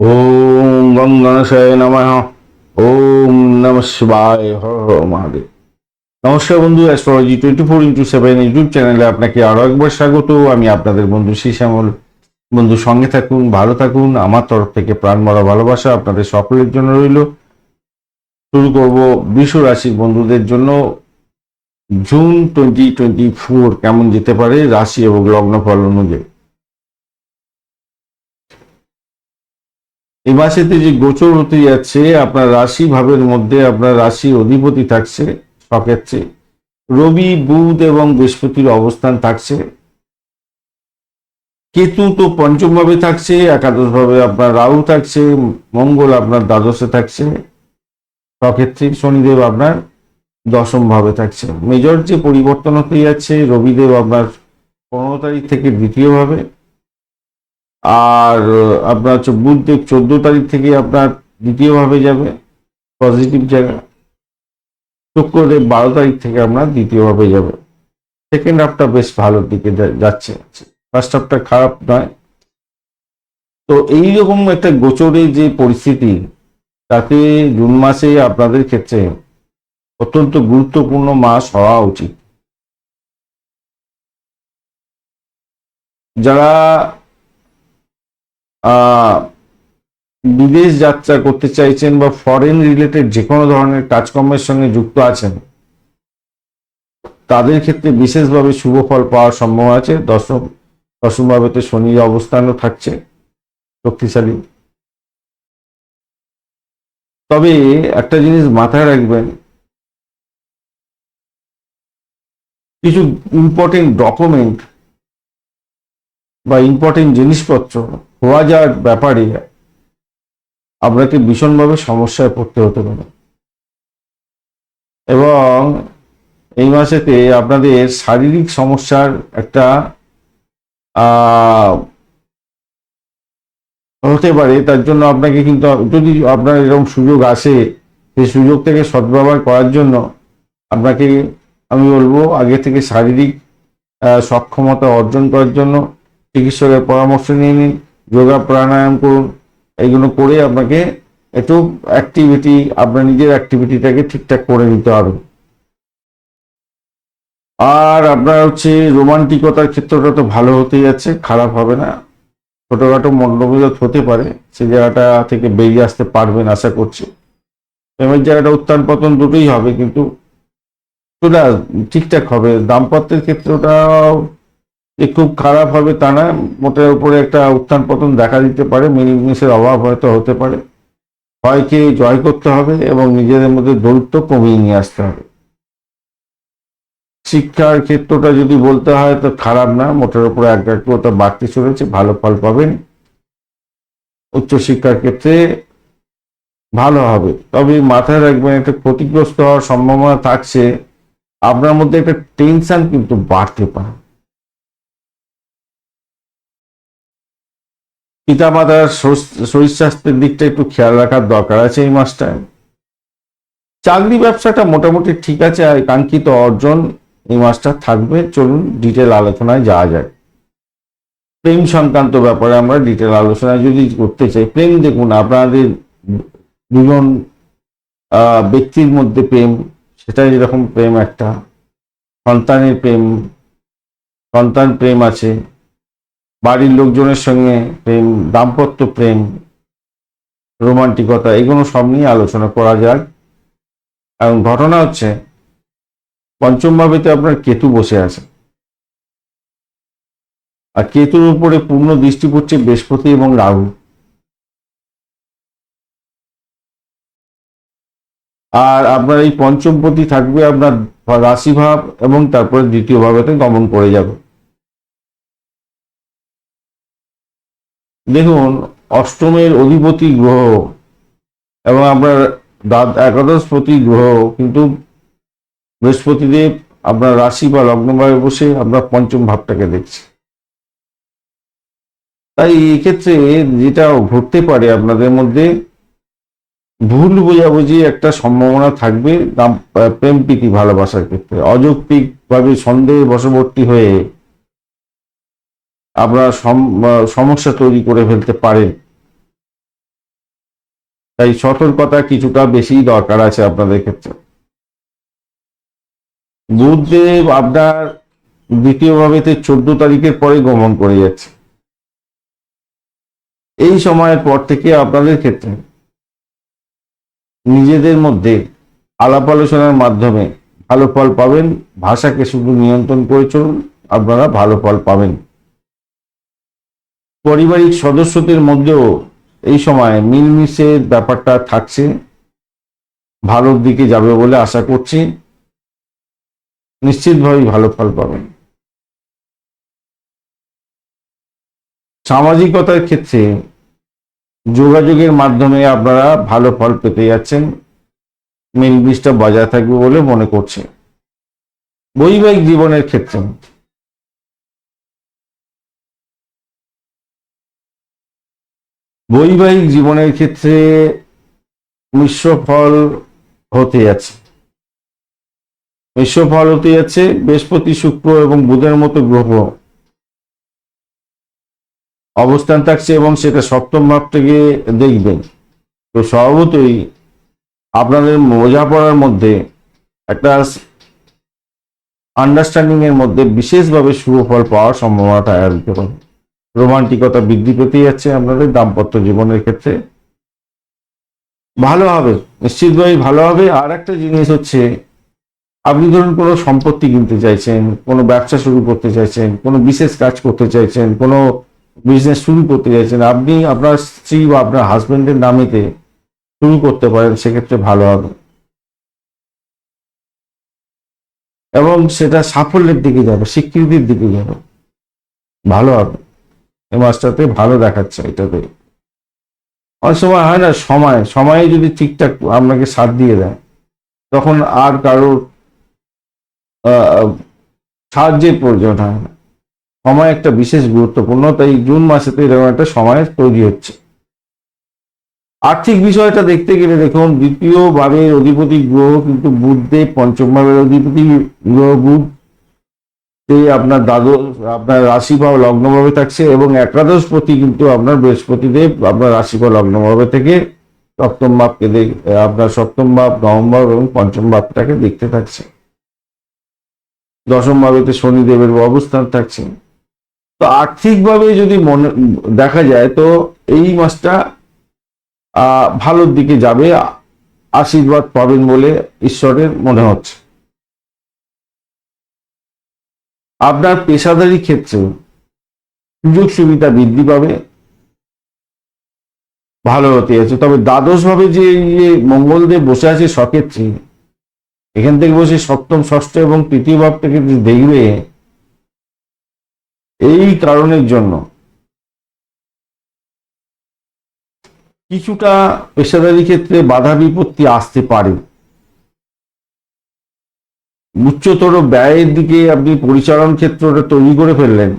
ওম গং গণেশায় নমঃ। ওম নম শিবায় মহাদেব। নমস্কার বন্ধু astrology twenty four into seven YouTube চ্যানেলে আপনাকে আরও একবার স্বাগত। আমি আপনাদের বন্ধু শ্যামল বন্ধু, সঙ্গে থাকুন, ভালো থাকুন। আমার তরফ থেকে প্রাণ মরা ভালোবাসা আপনাদের সকলের জন্য রইল। শুরু করব বিশ্ব রাশির বন্ধুদের জন্য। জুন টোয়েন্টি টোয়েন্টি ফোর কেমন যেতে পারে? রাশি এবং লগ্ন ফল অনুযায়ী। এই মাসেতে যে গোচর হতে যাচ্ছে, আপনার রাশি ভাবের মধ্যে আপনার রাশি অধিপতি থাকছে সক্ষেত্রে রবি, বুধ এবং বৃহস্পতির অবস্থান থাকছে। কেতু তো পঞ্চম ভাবে থাকছে, একাদশ ভাবে আপনার রাহু থাকছে, মঙ্গল আপনার দ্বাদশে থাকছে। সক্ষেত্রে শনিদেব আপনার দশম ভাবে থাকছে। মেজর যে পরিবর্তন হতে যাচ্ছে, রবিদেব আপনার পনেরো তারিখ থেকে দ্বিতীয় ভাবে। আর আপনার হচ্ছে বুধদেব চোদ্দ তারিখ থেকে আপনার দ্বিতীয়ভাবে যাবে পজিটিভ জায়গা শুক্রদেব বারো তারিখ থেকে আপনার দ্বিতীয়ভাবে যাবে। সেকেন্ড হাফটা বেশ ভালোর দিকে যাচ্ছে। ফার্স্ট হাফটা খারাপ নয়। তো এইরকম একটা গোচরে যে পরিস্থিতি, তাতে জুন মাসে আপনাদের ক্ষেত্রে অত্যন্ত গুরুত্বপূর্ণ মাস হওয়া উচিত। যারা বিদেশ যাত্রা করতে চাইছেন বা ফরেন রিলেটেড যে কোনো ধরনের কাজকর্মের সঙ্গে যুক্ত আছেন, তাদের ক্ষেত্রে বিশেষভাবে শুভ ফল পাওয়ার সম্ভব আছে। দশম দশম ভাবেতে শনির অবস্থানও থাকছে, শক্তিশালী। তবে একটা জিনিস মাথায় রাখবেন, কিছু ইম্পর্টেন্ট ডকুমেন্ট বা ইম্পর্টেন্ট জিনিসপত্র খোয়া যাওয়ার ব্যাপারে আপনাকে ভীষণভাবে সমস্যায় পড়তে হতে পারে। এবং এই মাসেতে আপনাদের শারীরিক সমস্যার একটা হতে পারে, তার জন্য আপনাকে কিন্তু যদি আপনার এরকম সুযোগ আসে, সেই সুযোগ থেকে সদ্ব্যবহার করার জন্য আপনাকে, আমি বলব, আগে থেকে শারীরিক সক্ষমতা অর্জন করার জন্য চিকিৎসকের পরামর্শ নিয়ে নিন। যোগা প্রাণায়াম করুন এইগুলো করে আপনাকে একটু অ্যাক্টিভিটি আপনার নিজের অ্যাক্টিভিটিটাকে ঠিকঠাক করে নিতে হবে। আর আপনার হচ্ছে রোমান্টিকতার ক্ষেত্রটা তো ভালো হতে যাচ্ছে, খারাপ হবে না। ছোটখাটো মণ্ডবিরোধ হতে পারে সেই জায়গাটা থেকে বেরিয়ে আসতে পারবেন আশা করছি। প্রেমের জায়গাটা উত্থান পতন দুটোই হবে, কিন্তু ঠিকঠাক হবে। দাম্পত্যের ক্ষেত্রটাও যে খুব খারাপ হবে তা না, মোটের উপরে একটা উত্থান পতন দেখা দিতে পারে মিনিমিসের অভাব হয়তো হতে পারে। ভয়কে জয় করতে হবে এবং নিজেদের মধ্যে দৌত্য কমিয়ে নিয়ে আসতে হবে। শিক্ষার ক্ষেত্রটা যদি বলতে হয় তো খারাপ না, মোটের উপরে একাগ্রতা বাড়তে চলেছে, ভালো ফল পাবেন। উচ্চশিক্ষার ক্ষেত্রে ভালো হবে। তবে মাথায় রাখবেন, একটা ক্ষতিগ্রস্ত হওয়ার সম্ভাবনা থাকছে। আপনার মধ্যে একটা টেনশন কিন্তু বাড়তে পারে। পিতা মাতার শরীর স্বাস্থ্যের দিকটা একটু খেয়াল রাখার দরকার আছে এই মাসটায়। চাকরি ব্যবসাটা মোটামুটি ঠিক আছে, আর কাঙ্ক্ষিত অর্জন এই মাসটা থাকবে। চলুন ডিটেল আলোচনায় যাওয়া যায় প্রেম সংক্রান্ত ব্যাপারে আমরা ডিটেল আলোচনায় যদি করতে চাই, প্রেম দেখুন, আপনাদের দুজন ব্যক্তির মধ্যে প্রেম সেটা যেরকম প্রেম একটা। সন্তানের প্রেম, সন্তান প্রেম আছে। বাড়ির লোকজনের সঙ্গে প্রেম, দাম্পত্য প্রেম, রোমান্টিকতা, এগুলো সব নিয়ে আলোচনা করা যাক। এবং ঘটনা হচ্ছে পঞ্চম ভাবেতে আপনার কেতু বসে আছে। আর কেতুর উপরে পূর্ণ দৃষ্টি পড়ছে বৃহস্পতি এবং রাহু। আর আপনার এই পঞ্চমপতি থাকবে আপনার রাশিভাব এবং তারপরে দ্বিতীয় ভাবেতে গমন করে যাবে। দেখুন, অষ্টমের অধিপতি গ্রহ এবং আপনার দ্বা- একাদশপতি গ্রহ, কিন্তু বৃহস্পতিদেব আপনার রাশি বা লগ্নভাবে বসে আপনার পঞ্চম ভাবটাকে দেখছে। তাই এক্ষেত্রে যেটা ঘটতে পারে আপনাদের মধ্যে, ভুল বোঝাবুঝি একটা সম্ভাবনা থাকবে, প্রেম প্রীতি ভালোবাসার ক্ষেত্রে। অযৌক্তিক ভাবে সন্দেহে বশবর্তী হয়ে আপনারা সম- সমস্যা তৈরি করে ফেলতে পারেন। তাই সতর্কতা কিছুটা বেশি দরকার আছে আপনাদের ক্ষেত্রে। বুধদেব আপনার দ্বিতীয় ভাবেতে চোদ্দ তারিখের পরে গমন করে যাচ্ছে এই সময়ের পর থেকে আপনাদের ক্ষেত্রে নিজেদের মধ্যে আলাপ আলোচনার মাধ্যমে ভালো ফল পাবেন, ভাষাকে শুধু নিয়ন্ত্রণ করে চলুন, আপনারা ভালো ফল পাবেন। পারিবারিক সদস্যদের মধ্যেও এই সময় মিলমিশের ব্যাপারটা থাকছে। ভালোর দিকে যাবে বলে আশা করছি। নিশ্চিতভাবেই ভালো ফল পাবেন। সামাজিকতার ক্ষেত্রে যোগাযোগের মাধ্যমে আপনারা ভালো ফল পেতে যাচ্ছেন। মিলমিশটা বজায় থাকবে বলে মনে করছে। বৈবাহিক জীবনের ক্ষেত্রে বৈবাহিক জীবনের ক্ষেত্রে মিশ্র ফল হতে যাচ্ছে। মিশ্র ফল হতে যাচ্ছে বৃহস্পতি, শুক্র এবং বুধের মতো গ্রহ। অবস্থান থাকছে এবং সেটা সপ্তম ভাব থেকে দেখবেন। তো স্বভাবতই আপনাদের বোঝাপড়ার মধ্যে একটা আন্ডারস্ট্যান্ডিং এর মধ্যে বিশেষভাবে শুভ ফল পাওয়ার সম্ভাবনা দেখা দিতে পারে রোমান্টিকতা বৃদ্ধি পেতে যাচ্ছে আপনাদের দাম্পত্য জীবনের ক্ষেত্রে। ভালো হবে, নিশ্চিতভাবেই ভালো হবে। আর একটা জিনিস হচ্ছে, আপনি ধরুন কোনো সম্পত্তি কিনতে চাইছেন, কোনো ব্যবসা শুরু করতে চাইছেন, কোনো বিশেষ কাজ করতে চাইছেন, কোনো বিজনেস শুরু করতে চাইছেন, আপনি আপনার স্ত্রী বা আপনার হাজবেন্ডের নামেতে শুরু করতে পারেন, সেক্ষেত্রে ভালো হবে। এবং সেটা সাফল্যের দিকে যাবে, স্বীকৃতির দিকে যাবে, ভালো হবে। এই ভালো দেখাচ্ছে এটাতে। অনেক সময় হয় না, সময়, সময়ে যদি ঠিকঠাক আপনাকে সাথ দিয়ে দেয়, তখন আর কারোর সাহায্যের প্রয়োজন হয় না। সময় একটা বিশেষ গুরুত্বপূর্ণ, তাই জুন মাসেতে এরকম একটা সময় তৈরি হচ্ছে। আর্থিক বিষয়টা দেখতে গেলে দেখুন দ্বিতীয় ভাবের অধিপতি গ্রহ কিন্তু বুধদেব পঞ্চম ভাবের অধিপতি গ্রহ বুধ। তে আপনার দ্বাদশ, আপনার রাশি বা লগ্নভাবে থাকছে এবং একাদশ প্রতি কিন্তু আপনার বৃহস্পতি দেব আপনার রাশি বা লগ্নভাবে থেকে সপ্তম ভাবকে আপনার সপ্তম ভাব, নবম ভাব এবং পঞ্চম ভাবটাকে দেখতে থাকছে। দশম ভাবেতে শনিদেবের অবস্থান থাকছে। তো আর্থিকভাবে যদি মনে, দেখা যায় তো এই মাসটা ভালোর দিকে যাবে, আশীর্বাদ পাবেন বলে ঈশ্বরের মনে হচ্ছে। আপনার পেশাদারি ক্ষেত্রে সুযোগ সুবিধা বৃদ্ধি পাবে, ভালো হতে আছে তবে দ্বাদশ ভাবে যে ইয়ে মঙ্গলদেব বসে আছে সক্ষেত্রে, এখান থেকে বসে সপ্তম, ষষ্ঠ এবং তৃতীয় ভাব থেকে দেখবে, এই কারণের জন্য কিছুটা পেশাদারি ক্ষেত্রে বাধা বিপত্তি আসতে পারে। উচ্চতর ব্যয়ের দিকে আপনি পরিচালন ক্ষেত্রটা তৈরি করে ফেললেন।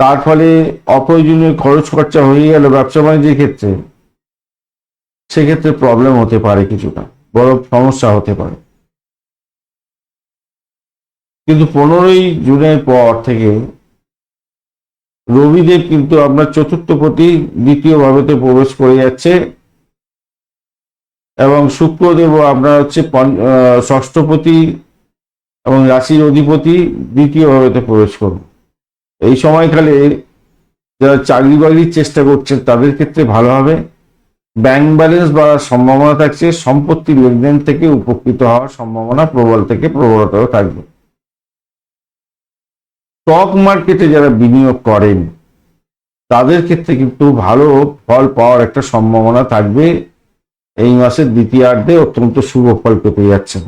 তার ফলে অপ্রয়োজনীয় খরচ খরচা হয়ে গেল ব্যবসা বাণিজ্যের ক্ষেত্রে। সেক্ষেত্রে প্রবলেম হতে পারে কিছুটা, বড় সমস্যা হতে পারে। কিন্তু পনেরোই জুনের পর থেকে রবিদেব কিন্তু আপনার চতুর্থ পতি দ্বিতীয় ভাবেতে প্রবেশ করে যাচ্ছে। এবং শুক্রদেব আপনার হচ্ছে ষষ্ঠপতি এবং রাশির অধিপতি দ্বিতীয় ভাবেতে প্রবেশ করুন এই সময়কালে যারা চাকরি বাকরির চেষ্টা করছেন তাদের ক্ষেত্রে ভালো হবে। ব্যাংক ব্যালেন্স বাড়ার সম্ভাবনা থাকছে, সম্পত্তি লেনদেন থেকে উপকৃত হওয়ার সম্ভাবনা প্রবল থেকে প্রবলতর থাকবে। স্টক মার্কেটে যারা বিনিয়োগ করেন, তাদের ক্ষেত্রে কিন্তু ভালো ফল পাওয়ার একটা সম্ভাবনা থাকবে। এই মাসের দ্বিতীয়ার্ধে অত্যন্ত শুভ ফল পেতে যাচ্ছেন।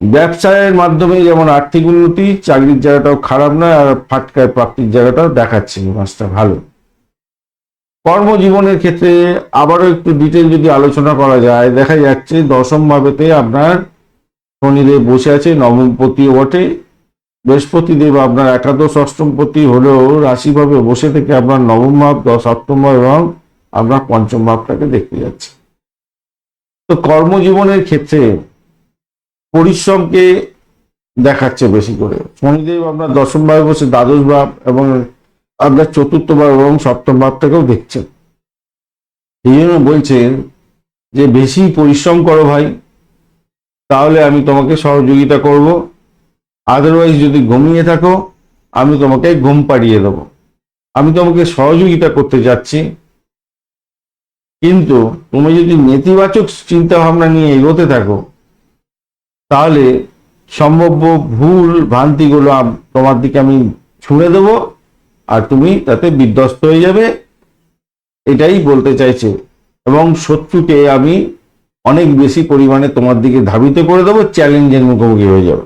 ব্যবসায়ের মাধ্যমে যেমন আর্থিক উন্নতি, চাকরির জায়গাটাও খারাপ নয়, আর ফাটকায় প্রাপ্তির জায়গাটাও দেখাচ্ছে এই মাসটা ভালো। কর্মজীবনের ক্ষেত্রে আবারও একটু ডিটেল যদি আলোচনা করা যায়, দেখা যাচ্ছে দশম ভাবেতে আপনার শনিদেব বসে আছে নবমপতিও বটে। বৃহস্পতি দেব আপনার একাদশ অষ্টমপতি হলেও রাশিভাবে বসে থেকে আপনার নবম ভাব, দশ, সপ্তম এবং আপনার পঞ্চম ভাবটাকে দেখতে যাচ্ছে। তো কর্মজীবনের ক্ষেত্রে পরিশ্রমকে দেখাচ্ছে বেশি করে। শনিদেব আপনার দশম ভাবে বসে দ্বাদশ ভাব এবং আপনার চতুর্থ ভাব এবং সপ্তম ভাবটাকেও দেখছেন। এই জন্য বলছেন যে, বেশি পরিশ্রম করো ভাই, তাহলে আমি তোমাকে সহযোগিতা করব। আদারওয়াইজ যদি ঘুমিয়ে থাকো, আমি তোমাকে ঘুম পাড়িয়ে দেবো। আমি তোমাকে সহযোগিতা করতে যাচ্ছি। কিন্তু তুমি যদি নেতিবাচক চিন্তা ভাবনা নিয়ে এগোতে থাকো, তাহলে সম্ভাব্য ভুল ভ্রান্তিগুলো তোমার দিকে আমি ছুঁড়ে দেবো আর তুমি তাতে বিধ্বস্ত হয়ে যাবে। এটাই বলতে চাইছে। এবং শত্রুকে আমি অনেক বেশি পরিমাণে তোমার দিকে ধাবিত করে দেবো, চ্যালেঞ্জের মুখোমুখি হয়ে যাবে।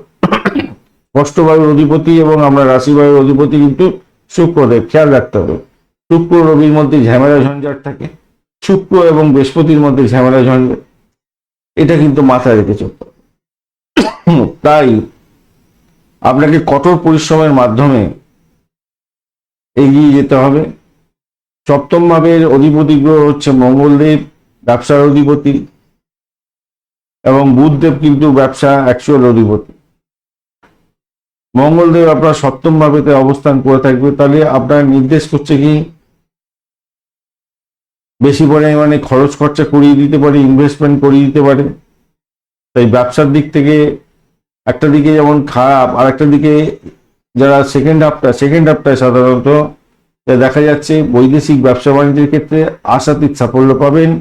স্পষ্টবায়ুর অধিপতি এবং আমরা রাশিবায়ুর অধিপতি কিন্তু শুক্রদেব, খেয়াল রাখতে হবে। শুক্র রবির মধ্যে ঝামেলা ঝঞ্ঝাট থাকে। শুক্র এবং বৃহস্পতির মধ্যে ঝামেলা ঝঞ্ঝাট এটা কিন্তু মাথায় রেখে চলতে। তাই আপনাকে কঠোর পরিশ্রমের মাধ্যমে এগিয়ে যেতে হবে। সপ্তম ভাবের অধিপতি গ্রহ হচ্ছে মঙ্গলদেব, ব্যবসার অধিপতি এবং বুধদেব কিন্তু ব্যবসা অ্যাকচুয়াল অধিপতি। মঙ্গলদেব আপনার সপ্তম ভাবেতে অবস্থান করে থাকবে। তাহলে আপনার নির্দেশ করছে কি? বেশি পরিমাণে খরচ খরচা করিয়ে দিতে পারে ইনভেস্টমেন্ট করিয়ে দিতে পারে। তাই ব্যবসার দিক থেকে একটা দিকে যেমন খারাপ, আর একটা দিকে যারা সেকেন্ড হাফটা সেকেন্ড হাফটায় সাধারণত দেখা যাচ্ছে বৈদেশিক ব্যবসা বাণিজ্যের ক্ষেত্রে আশাতীত সাফল্য পাবেন।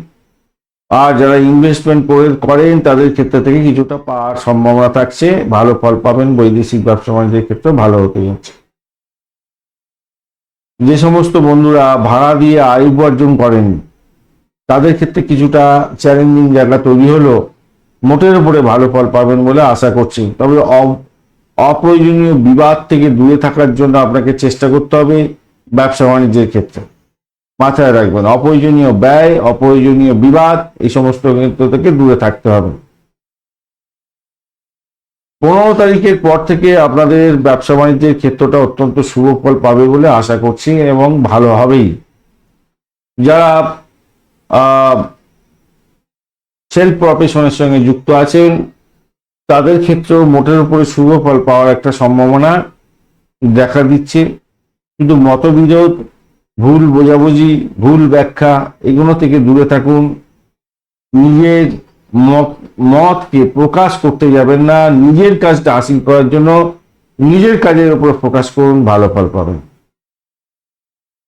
আর যারা ইনভেস্টমেন্ট করে, করেন, তাদের ক্ষেত্রে থেকে কিছুটা পাওয়ার সম্ভাবনা থাকছে। ভালো ফল পাবেন বৈদেশিক ব্যবসা বাণিজ্যের ক্ষেত্রে, ভালো হতে যাচ্ছে। যে সমস্ত বন্ধুরা ভাড়া দিয়ে আয় উপার্জন করেন তাদের ক্ষেত্রে কিছুটা চ্যালেঞ্জিং জায়গা তৈরি হলো। মোটের উপরে ভালো ফল পাবেন বলে আশা করছি। তবে অপ্রয়োজনীয় বিবাদ থেকে দূরে থাকার জন্য আপনাকে চেষ্টা করতে হবে ব্যবসা বাণিজ্যের ক্ষেত্রে। মাথায় রাখবেন, অপ্রয়োজনীয় ব্যয়, অপ্রয়োজনীয় বিবাদ, এই সমস্ত ক্ষেত্র থেকে দূরে থাকতে হবে। পনেরো তারিখের পর থেকে আপনাদের ব্যবসা বাণিজ্যের ক্ষেত্রটা অত্যন্ত শুভ ফল পাবে বলে আশা করছি এবং ভালো হবেই। যারা সেলফ প্রফেশনের সঙ্গে যুক্ত আছেন। তাদের ক্ষেত্রেও মোটের উপরে শুভ ফল পাওয়ার একটা সম্ভাবনা দেখা দিচ্ছে। কিন্তু মতবিরোধ, ভুল বোঝাবুঝি, ভুল ব্যাখ্যা, এগুলো থেকে দূরে থাকুন। নিজের মত, মতকে প্রকাশ করতে যাবেন না। নিজের কাজটা হাসিল করার জন্য নিজের কাজের উপর ফোকাস করুন, ভালো ফল পাবেন।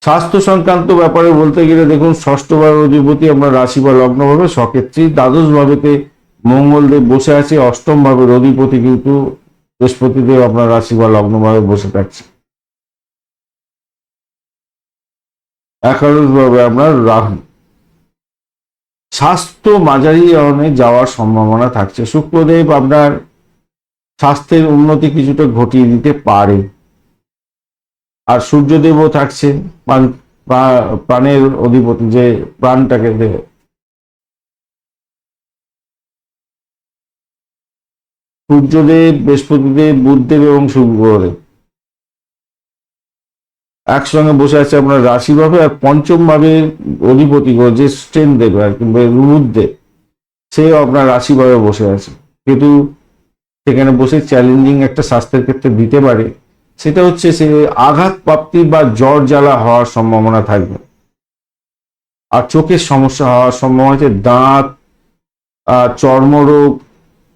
স্বাস্থ্য সংক্রান্ত ব্যাপারে বলতে গেলে দেখুন ষষ্ঠ বার অধিপতি আমরা রাশি বা লগ্ন ভাবে সক্ষেত্রী দ্বাদশ ভাবেতে মঙ্গলদেব বসে আছে অষ্টম ভাবের অধিপতি কিন্তু বৃহস্পতিদেব আপনার রাশি বা লগ্ন ভাবে বসে থাকছে। একাদশ ভাবে আপনার রাহু। স্বাস্থ্য মাঝারি ধরনের যাওয়ার সম্ভাবনা থাকছে। শুক্রদেব আপনার স্বাস্থ্যের উন্নতি কিছুটা ঘটিয়ে দিতে পারে। আর সূর্যদেবও থাকছে প্রাণ- প্রাণের অধিপতি যে প্রাণটাকে দেবে সূর্যদেব, বৃহস্পতিদেব, বুধদেব এবং শুক্রদেব। একসঙ্গে বসে আছে আপনার রাশি ভাবে আর পঞ্চম ভাবে অধিপতি যে স্ট্রেন দেবে আর কি রুদ্রে সে আপনার রাশি ভাবে বসে আছে। কিন্তু সেখানে বসে চ্যালেঞ্জিং একটা স্বাস্থ্যের ক্ষেত্রে দিতে পারে। সেটা হচ্ছে সে আঘাত প্রাপ্তি বা জ্বর জ্বালা হওয়ার সম্ভাবনা থাকবে। আর চোখের সমস্যা হওয়ার সম্ভাবনা আছে, দাঁত চর্মরোগ,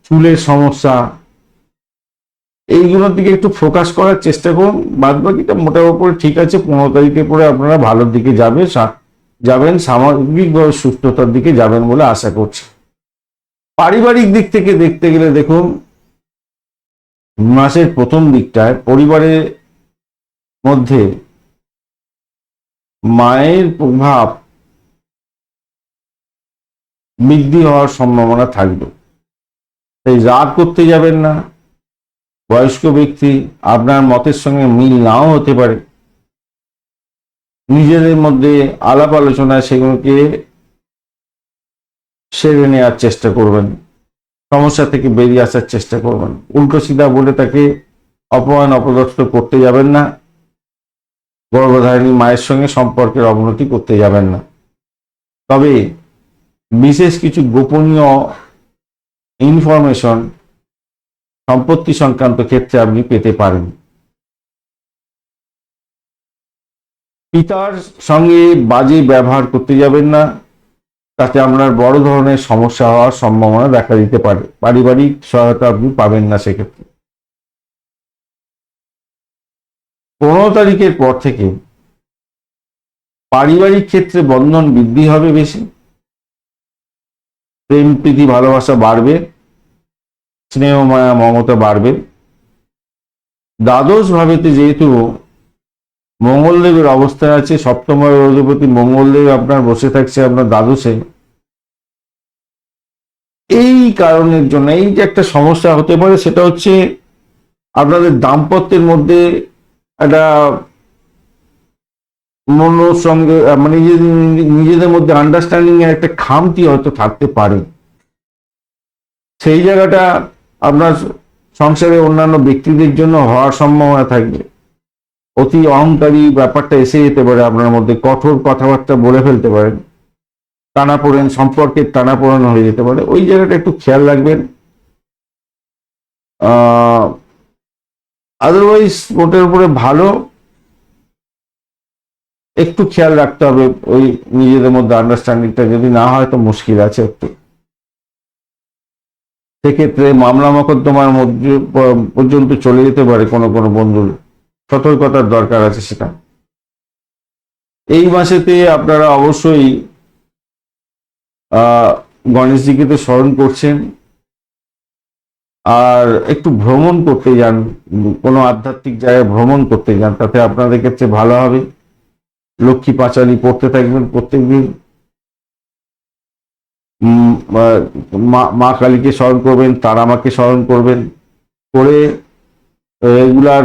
চুলের সমস্যা। এইগুলোর দিকে একটু ফোকাস করার চেষ্টা করুন। বাদ বাকিটা মোটামুটি ঠিক আছে, পনেরো তারিখের পরে আপনারা ভালোর দিকে যাবে যাবেন সামাজিকভাবে সুস্থতার দিকে যাবেন বলে আশা করছি। পারিবারিক দিক থেকে দেখতে গেলে দেখুন মাসের প্রথম দিকটায় পরিবারের মধ্যে মায়ের প্রভাব বৃদ্ধি হওয়ার সম্ভাবনা থাকবে তাই রাগ করতে যাবেন না। বয়স্ক ব্যক্তি আপনার মতের সঙ্গে মিল নাও হতে পারে। নিজেদের মধ্যে আলাপ আলোচনায় সেগুলোকে সেরে নেওয়ার চেষ্টা করবেন। সমস্যা থেকে বেরিয়ে আসার চেষ্টা করবেন। উল্টো সিধা বলে তাকে অপমান, অপদস্থ করতে যাবেন না। গর্ভধারিণী মায়ের সঙ্গে সম্পর্কের অবনতি করতে যাবেন না। তবে বিশেষ কিছু গোপনীয় ইনফরমেশন সম্পত্তি সংক্রান্ত ক্ষেত্রে আপনি পেতে পারেন। পিতার সঙ্গে বাজে ব্যবহার করতে যাবেন না। তাতে আপনার বড় ধরনের সমস্যা হওয়ার সম্ভাবনা দেখা দিতে পারে। পারিবারিক সহায়তা আপনি পাবেন না সেক্ষেত্রে। পনেরো তারিখের পর থেকে পারিবারিক ক্ষেত্রে বন্ধন বৃদ্ধি হবে বেশি। প্রেম, প্রীতি, ভালোবাসা বাড়বে। স্নেহ, মায়া, মমতা বাড়বে। দ্বাদশ ভাবেতে যেহেতু মঙ্গলদেবের অবস্থায় আছে সপ্তম অধিপতি মঙ্গলদেব আপনার বসে থাকছে আপনার দ্বাদশে। এই কারণের জন্য, এই যে একটা সমস্যা হতে পারে, সেটা হচ্ছে আপনাদের দাম্পত্যের মধ্যে একটা মনোর সঙ্গে মানে নিজেদের মধ্যে আন্ডারস্ট্যান্ডিং এর একটা খামতি হয়তো থাকতে পারে। সেই জায়গাটা আপনার সংসারে অন্যান্য ব্যক্তিদের জন্য হওয়ার সম্ভাবনা থাকবে। অতি অহংকারী ব্যাপারটা এসে যেতে পারে, আপনার মধ্যে কঠোর কথাবার্তা বলে ফেলতে পারেন, টানাপোড়েন, সম্পর্কের টানাপোড়েন হয়ে যেতে পারে। ওই জায়গাটা একটু খেয়াল রাখবেন। আদারওয়াইজ ওটার উপরে ভালো একটু খেয়াল রাখতে হবে, ওই নিজেদের মধ্যে আন্ডারস্ট্যান্ডিংটা যদি না হয় তো মুশকিল আছে একটু। সেক্ষেত্রে মামলা মকদ্দমার মধ্যে পর্যন্ত চলে যেতে পারে কোনো কোনো বন্ধুর। সতর্কতার দরকার আছে সেটা। এই মাসেতে আপনারা অবশ্যই গণেশজিকে তো স্মরণ করছেন। আর একটু ভ্রমণ করতে যান, কোনো আধ্যাত্মিক জায়গায় ভ্রমণ করতে যান, তাতে আপনাদের ক্ষেত্রে ভালো হবে। লক্ষ্মী পাঁচালি পড়তে থাকবেন প্রত্যেকদিন। মা কালীকে স্মরণ করবেন, তারা মাকে স্মরণ করবেন। করে রেগুলার